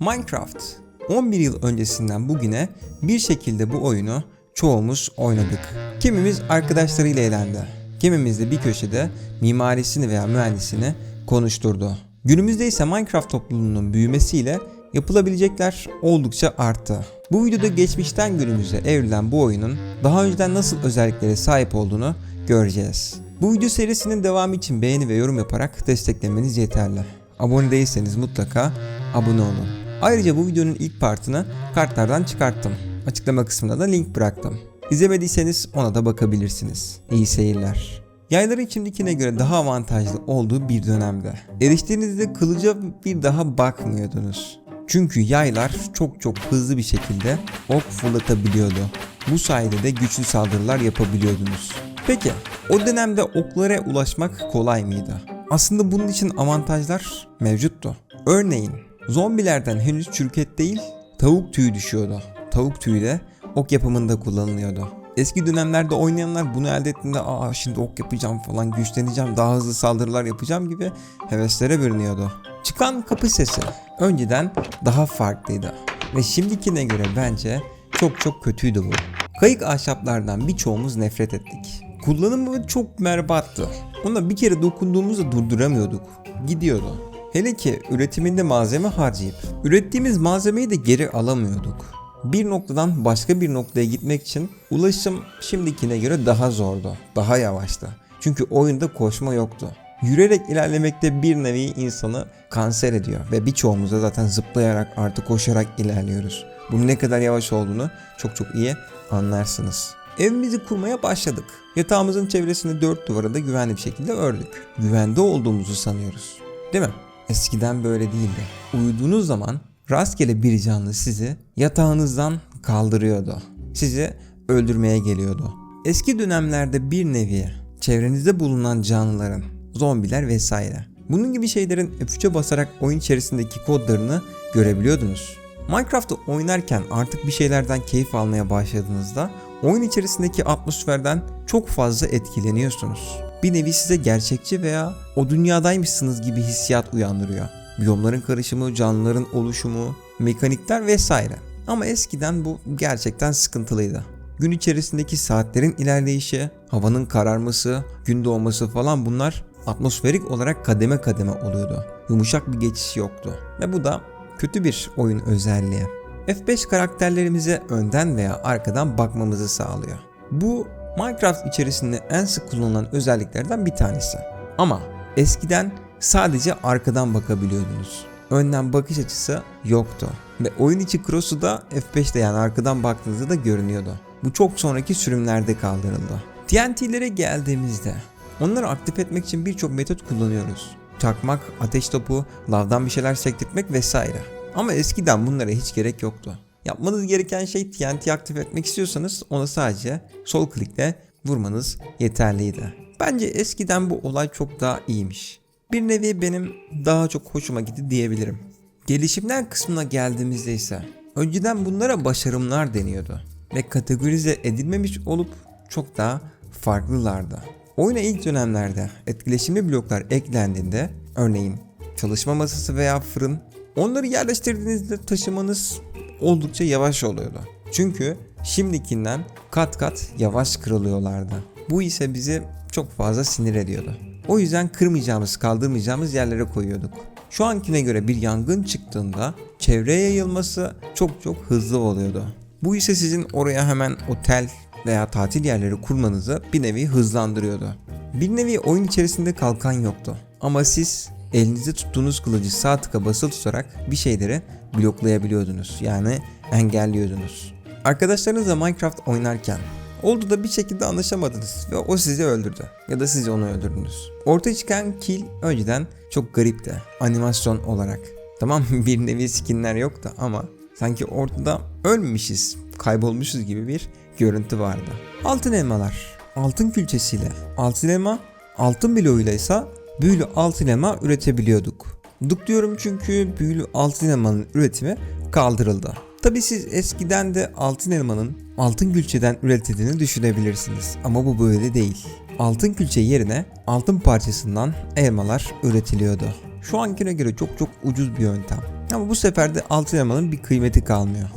Minecraft. 11 yıl öncesinden bugüne bir şekilde bu oyunu çoğumuz oynadık. Kimimiz arkadaşlarıyla eğlendi. Kimimiz de bir köşede mimarisini veya mühendisini konuşturdu. Günümüzde ise Minecraft topluluğunun büyümesiyle yapılabilecekler oldukça arttı. Bu videoda geçmişten günümüze evrilen bu oyunun daha önceden nasıl özelliklere sahip olduğunu göreceğiz. Bu video serisinin devamı için beğeni ve yorum yaparak desteklemeniz yeterli. Abone değilseniz mutlaka abone olun. Ayrıca bu videonun ilk partını kartlardan çıkarttım. Açıklama kısmına da link bıraktım. İzlemediyseniz ona da bakabilirsiniz. İyi seyirler. Yayların şimdikine göre daha avantajlı olduğu bir dönemde. Eriştiğinizde kılıca bir daha bakmıyordunuz. Çünkü yaylar çok çok hızlı bir şekilde ok fırlatabiliyordu. Bu sayede de güçlü saldırılar yapabiliyordunuz. Peki o dönemde oklara ulaşmak kolay mıydı? Aslında bunun için avantajlar mevcuttu. Örneğin zombilerden henüz çürük değil tavuk tüyü düşüyordu. Tavuk tüyü de ok yapımında kullanılıyordu. Eski dönemlerde oynayanlar bunu elde ettiğinde aa şimdi ok yapacağım falan güçleneceğim daha hızlı saldırılar yapacağım gibi heveslere bürünüyordu. Çıkan kapı sesi önceden daha farklıydı ve şimdikine göre bence çok çok kötüydü bu. Kayık ahşaplardan birçoğumuz nefret ettik. Kullanımı çok berbattı. Ona bir kere dokunduğumuzda durduramıyorduk. Gidiyordu. Hele ki üretiminde malzeme harcayıp ürettiğimiz malzemeyi de geri alamıyorduk. Bir noktadan başka bir noktaya gitmek için ulaşım şimdikine göre daha zordu, daha yavaştı. Çünkü oyunda koşma yoktu. Yürüyerek ilerlemekte bir nevi insanı kanser ediyor ve birçoğumuz da zaten zıplayarak artık koşarak ilerliyoruz. Bunun ne kadar yavaş olduğunu çok çok iyi anlarsınız. Evimizi kurmaya başladık. Yatağımızın çevresini dört duvara da güvenli bir şekilde ördük. Güvende olduğumuzu sanıyoruz. Değil mi? Eskiden böyle değildi. Uyuduğunuz zaman rastgele bir canlı sizi yatağınızdan kaldırıyordu. Sizi öldürmeye geliyordu. Eski dönemlerde bir nevi çevrenizde bulunan canlıların, zombiler vesaire. Bunun gibi şeylerin F3'e basarak oyun içerisindeki kodlarını görebiliyordunuz. Minecraft'ı oynarken artık bir şeylerden keyif almaya başladığınızda oyun içerisindeki atmosferden çok fazla etkileniyorsunuz. Bir nevi size gerçekçi veya o dünyadaymışsınız gibi hissiyat uyandırıyor. Biyomların karışımı, canlıların oluşumu, mekanikler vesaire. Ama eskiden bu gerçekten sıkıntılıydı. Gün içerisindeki saatlerin ilerleyişi, havanın kararması, gün doğması falan bunlar atmosferik olarak kademe kademe oluyordu. Yumuşak bir geçiş yoktu. Ve bu da kötü bir oyun özelliği. F5 karakterlerimize önden veya arkadan bakmamızı sağlıyor. Bu Minecraft içerisinde en sık kullanılan özelliklerden bir tanesi. Ama eskiden sadece arkadan bakabiliyordunuz. Önden bakış açısı yoktu. Ve oyun içi cross'u da F5'te yani arkadan baktığınızda da görünüyordu. Bu çok sonraki sürümlerde kaldırıldı. TNT'lere geldiğimizde onları aktif etmek için birçok metot kullanıyoruz. Çakmak, ateş topu, lavdan bir şeyler sektirtmek vesaire. Ama eskiden bunlara hiç gerek yoktu. Yapmanız gereken şey TNT aktif etmek istiyorsanız ona sadece sol klikle vurmanız yeterliydi. Bence eskiden bu olay çok daha iyiymiş. Bir nevi benim daha çok hoşuma gitti diyebilirim. Gelişimler kısmına geldiğimizde ise önceden bunlara başarımlar deniyordu ve kategorize edilmemiş olup çok daha farklılardı. Oyuna ilk dönemlerde etkileşimli bloklar eklendiğinde örneğin çalışma masası veya fırın onları yerleştirdiğinizde taşımanız oldukça yavaş oluyordu. Çünkü şimdikinden kat kat yavaş kırılıyorlardı. Bu ise bizi çok fazla sinir ediyordu. O yüzden kırmayacağımız, kaldırmayacağımız yerlere koyuyorduk. Şu ankine göre bir yangın çıktığında çevreye yayılması çok çok hızlı oluyordu. Bu ise sizin oraya hemen otel veya tatil yerleri kurmanızı bir nevi hızlandırıyordu. Bir nevi oyun içerisinde kalkan yoktu. Ama siz elinizde tuttuğunuz kılıcı sağ tıka basılı tutarak bir şeyleri bloklayabiliyordunuz. Yani engelliyordunuz. Arkadaşlarınızla Minecraft oynarken oldu da bir şekilde anlaşamadınız ve o sizi öldürdü ya da siz onu öldürdünüz. Ortaya çıkan kill önceden çok garipti animasyon olarak. Tamam bir nevi skinler yoktu ama sanki ortada ölmemişiz, kaybolmuşuz gibi bir görüntü vardı. Altın elmalar, altın külçesiyle, altın elma, altın bloğuyla ise büyülü altın elma üretebiliyorduk. Duk diyorum çünkü büyülü altın elmanın üretimi kaldırıldı. Tabi siz eskiden de altın elmanın altın külçeden üretildiğini düşünebilirsiniz ama bu böyle değil. Altın külçe yerine altın parçasından elmalar üretiliyordu. Şu ankine göre çok çok ucuz bir yöntem. Ama bu sefer de altın elmanın bir kıymeti kalmıyor.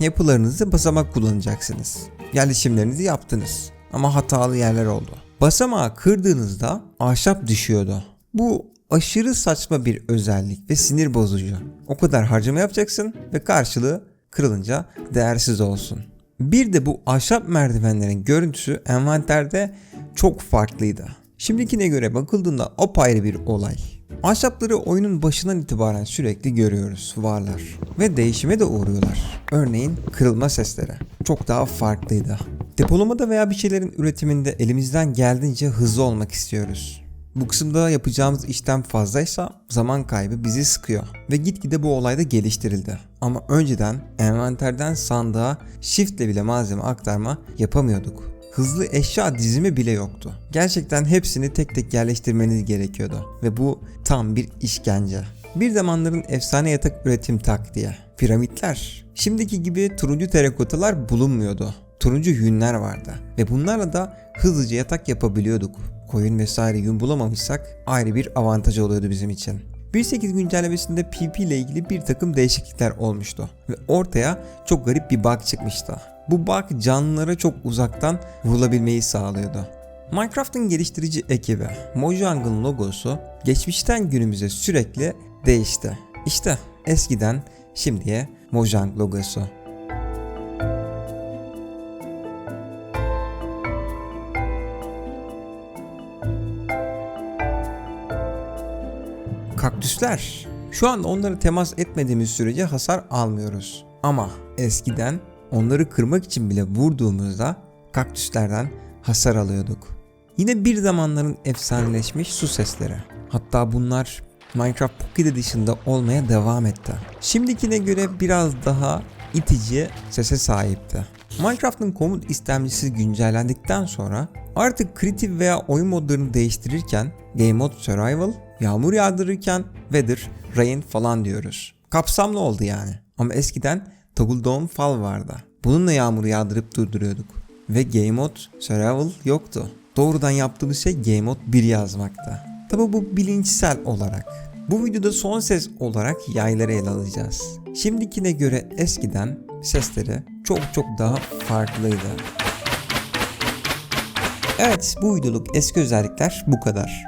Yapılarınızda basamak kullanacaksınız. Yerleşimlerinizi yaptınız. Ama hatalı yerler oldu. Basamağı kırdığınızda ahşap düşüyordu. Bu aşırı saçma bir özellik ve sinir bozucu. O kadar harcama yapacaksın ve karşılığı kırılınca değersiz olsun. Bir de bu ahşap merdivenlerin görüntüsü envanterde çok farklıydı. Şimdikine göre bakıldığında apayrı bir olay. Ahşapları oyunun başından itibaren sürekli görüyoruz, varlar. Ve değişime de uğruyorlar. Örneğin kırılma sesleri. Çok daha farklıydı. Depolamada veya bir şeylerin üretiminde elimizden geldiğince hızlı olmak istiyoruz. Bu kısımda yapacağımız işten fazlaysa zaman kaybı bizi sıkıyor ve gitgide bu olayda geliştirildi. Ama önceden envanterden sandığa shift ile bile malzeme aktarma yapamıyorduk. Hızlı eşya dizimi bile yoktu. Gerçekten hepsini tek tek yerleştirmeniz gerekiyordu ve bu tam bir işkence. Bir zamanların efsane yatak üretim taktiği. Piramitler. Şimdiki gibi turuncu terakotalar bulunmuyordu. Turuncu yünler vardı ve bunlarla da hızlıca yatak yapabiliyorduk. Koyun vesaire yün bulamamışsak ayrı bir avantaj oluyordu bizim için. 1.8 güncellemesinde PP ile ilgili bir takım değişiklikler olmuştu ve ortaya çok garip bir bug çıkmıştı. Bu bug canlılara çok uzaktan vurulabilmeyi sağlıyordu. Minecraft'ın geliştirici ekibi Mojang'ın logosu geçmişten günümüze sürekli değişti. İşte eskiden şimdiye Mojang logosu. Kaktüsler. Şu anda onlara temas etmediğimiz sürece hasar almıyoruz. Ama eskiden onları kırmak için bile vurduğumuzda kaktüslerden hasar alıyorduk. Yine bir zamanların efsaneleşmiş su sesleri. Hatta bunlar Minecraft Pocket dışında olmaya devam etti. Şimdikine göre biraz daha itici sese sahipti. Minecraft'ın komut istemcisi güncellendikten sonra artık Creative veya oyun modlarını değiştirirken Game Mode Survival, yağmur yağdırırken Weather, Rain falan diyoruz. Kapsamlı oldu yani. Ama eskiden Toggle Down Fall vardı. Bununla yağmur yağdırıp durduruyorduk. Ve Game Mode Survival yoktu. Doğrudan yaptığımız şey Game Mode 1 yazmakta. Tabi bu bilinçsel olarak. Bu videoda son ses olarak yayları ele alacağız. Şimdikine göre eskiden sesleri çok çok daha farklıydı. Evet bu videoluk eski özellikler bu kadar.